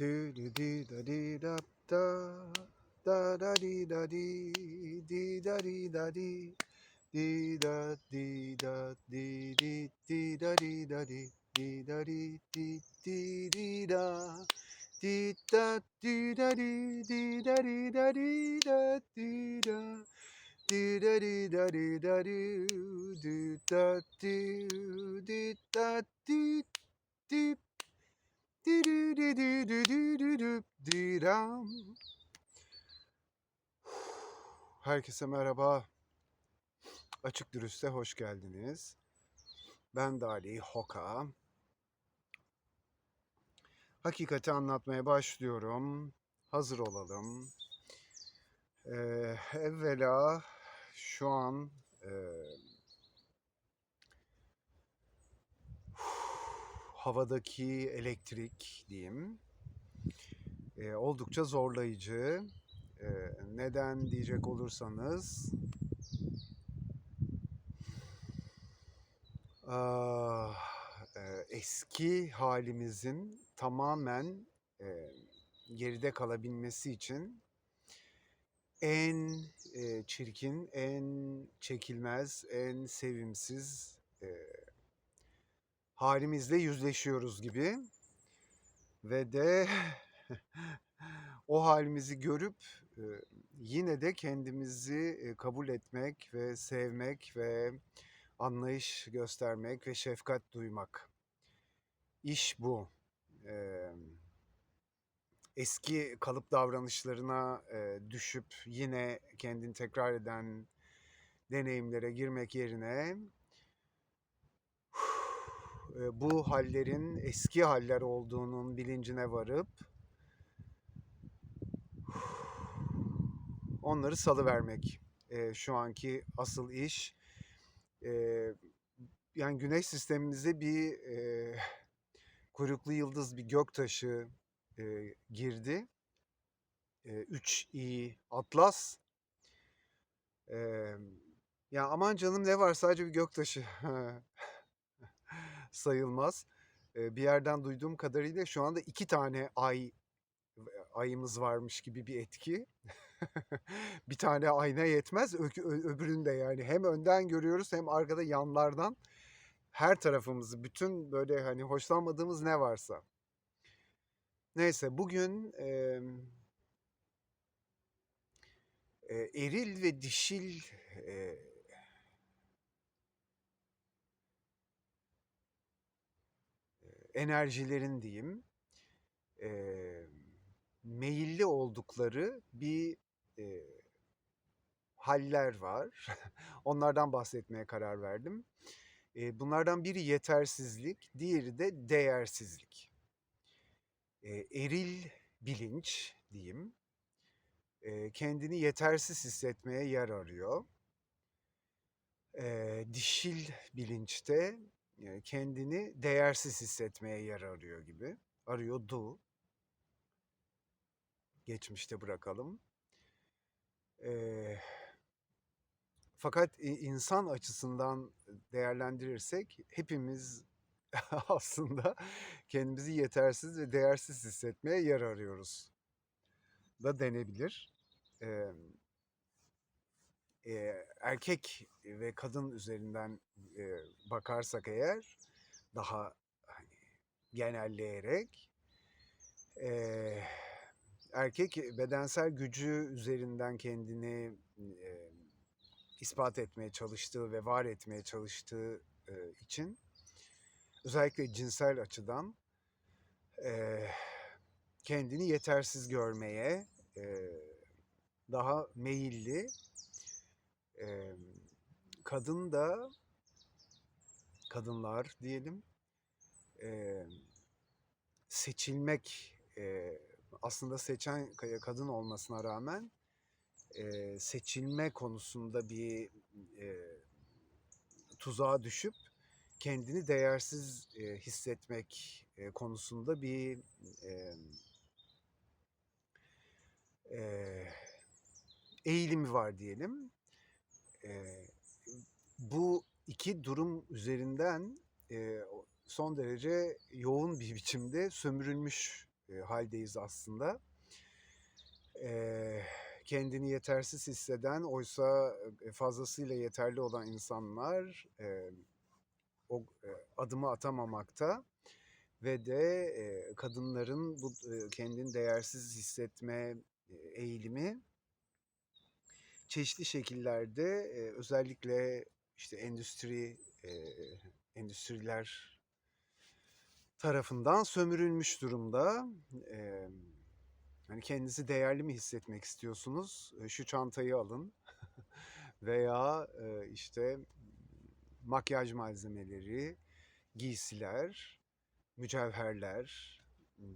ドゥルディダリラッタダラリラリディダリダリディダディダディだディダリダリディダリディディリだディダディダリディダリダリダディダディダリダリダリディダディディダディディ Herkese merhaba. Açık Dürüst'e hoş geldiniz. Ben Dali Hoka. Hakikati anlatmaya başlıyorum. Hazır olalım. Ee, evvela şu an e, havadaki elektrik diyeyim e, oldukça zorlayıcı. E, neden diyecek olursanız ah, e, eski halimizin tamamen e, geride kalabilmesi için en e, çirkin, en çekilmez, en sevimsiz e, halimizle yüzleşiyoruz gibi ve de o halimizi görüp yine de kendimizi kabul etmek ve sevmek ve anlayış göstermek ve şefkat duymak. İş bu. Eski kalıp davranışlarına düşüp yine kendini tekrar eden deneyimlere girmek yerine bu hallerin eski haller olduğunun bilincine varıp onları salıvermek e, şu anki asıl iş. E, yani güneş sistemimize bir e, kuyruklu yıldız, bir göktaşı e, girdi. E, 3i Atlas. E, ya aman canım ne var sadece bir göktaşı sayılmaz. Bir yerden duyduğum kadarıyla şu anda iki tane ay ayımız varmış gibi bir etki. bir tane ayna yetmez. Ö- ö- öbüründe yani hem önden görüyoruz hem arkada yanlardan her tarafımızı bütün böyle hani hoşlanmadığımız ne varsa. Neyse bugün e, e, eril ve dişil e, enerjilerin diyeyim e, meyilli oldukları bir e, haller var. Onlardan bahsetmeye karar verdim. E, bunlardan biri yetersizlik, diğeri de değersizlik. E, eril bilinç diyeyim e, kendini yetersiz hissetmeye yer arıyor. E, dişil bilinçte e, kendini değersiz hissetmeye yer arıyor gibi. Arıyordu. Geçmişte bırakalım. E, fakat insan açısından değerlendirirsek hepimiz aslında kendimizi yetersiz ve değersiz hissetmeye yer arıyoruz da denebilir. Eee, eee, erkek ve kadın üzerinden bakarsak eğer daha hani genelleyerek eee, erkek bedensel gücü üzerinden kendini eee, ispat etmeye çalıştığı ve var etmeye çalıştığı eee, için özellikle cinsel açıdan eee, kendini yetersiz görmeye eee, daha meyilli. Eee, kadın da kadınlar diyelim eee, seçilmek eee, aslında seçen ka- kadın olmasına rağmen eee, seçilme konusunda bir eee, tuzağa düşüp kendini değersiz eee, hissetmek eee, konusunda bir eee, eee, eğilimi var diyelim. Eee, bu iki durum üzerinden eee, son derece yoğun bir biçimde sömürülmüş e, haldeyiz aslında. Eee, kendini yetersiz hisseden oysa e, fazlasıyla yeterli olan insanlar e, o e, adımı atamamakta ve de e, kadınların bu e, kendini değersiz hissetme e, eğilimi çeşitli şekillerde e, özellikle işte endüstri e, endüstriler tarafından sömürülmüş durumda. E, hani kendinizi değerli mi hissetmek istiyorsunuz? E, Şu çantayı alın veya e, işte makyaj malzemeleri, giysiler, mücevherler m,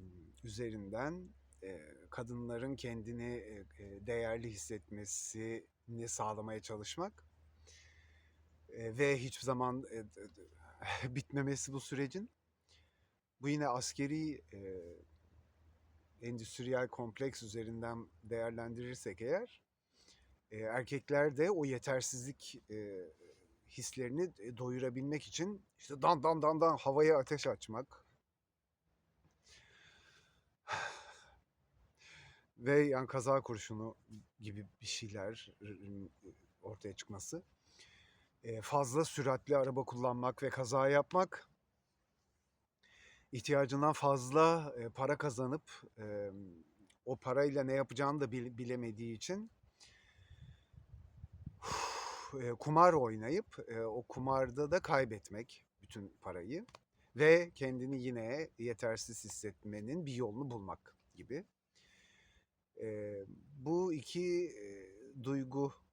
üzerinden e, kadınların kendini e, değerli hissetmesini sağlamaya çalışmak Ve hiçbir zaman bitmemesi bu sürecin. Bu yine askeri e, endüstriyel kompleks üzerinden değerlendirirsek eğer e, erkekler de o yetersizlik e, hislerini doyurabilmek için işte dan dan dan dan havaya ateş açmak ve yani kaza kurşunu gibi bir şeyler ortaya çıkması. Fazla süratli araba kullanmak ve kaza yapmak, ihtiyacından fazla para kazanıp o parayla ne yapacağını da bil- bilemediği için kumar oynayıp o kumarda da kaybetmek bütün parayı ve kendini yine yetersiz hissetmenin bir yolunu bulmak gibi. Bu iki duygu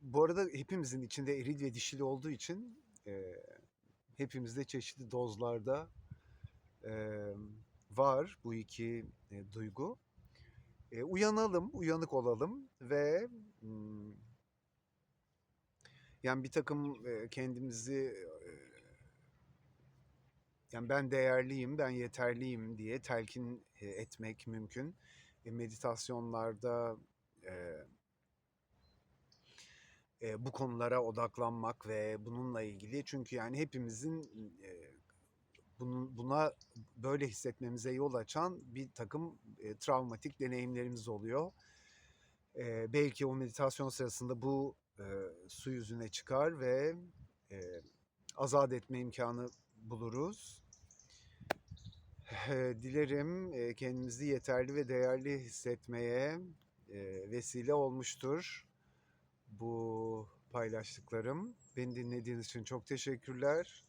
bu arada hepimizin içinde eril ve dişili olduğu için e, hepimizde çeşitli dozlarda e, var bu iki e, duygu. E, uyanalım, uyanık olalım ve mm, yani bir takım e, kendimizi e, yani ben değerliyim, ben yeterliyim diye telkin e, etmek mümkün. E, meditasyonlarda e, e, bu konulara odaklanmak ve bununla ilgili çünkü yani hepimizin e, bunun buna böyle hissetmemize yol açan bir takım e, travmatik deneyimlerimiz oluyor. E, belki o meditasyon sırasında bu e, su yüzüne çıkar ve e, azat etme imkanı buluruz. E, dilerim e, kendimizi yeterli ve değerli hissetmeye e, vesile olmuştur bu paylaştıklarım. Beni dinlediğiniz için çok teşekkürler.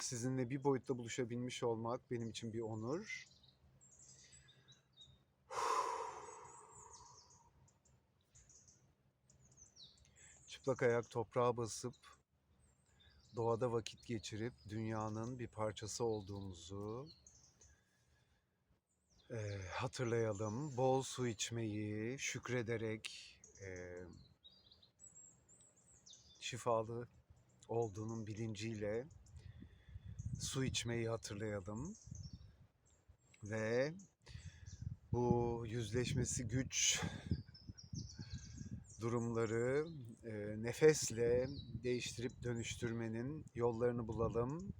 Sizinle bir boyutta buluşabilmiş olmak benim için bir onur. Çıplak ayak toprağa basıp doğada vakit geçirip dünyanın bir parçası olduğumuzu e, hatırlayalım. Bol su içmeyi, şükrederek e, şifalı olduğunun bilinciyle su içmeyi hatırlayalım. Ve bu yüzleşmesi güç durumları e, nefesle değiştirip dönüştürmenin yollarını bulalım.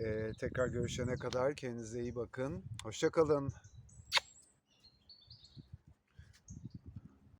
E, tekrar görüşene kadar kendinize iyi bakın. Hoşça kalın.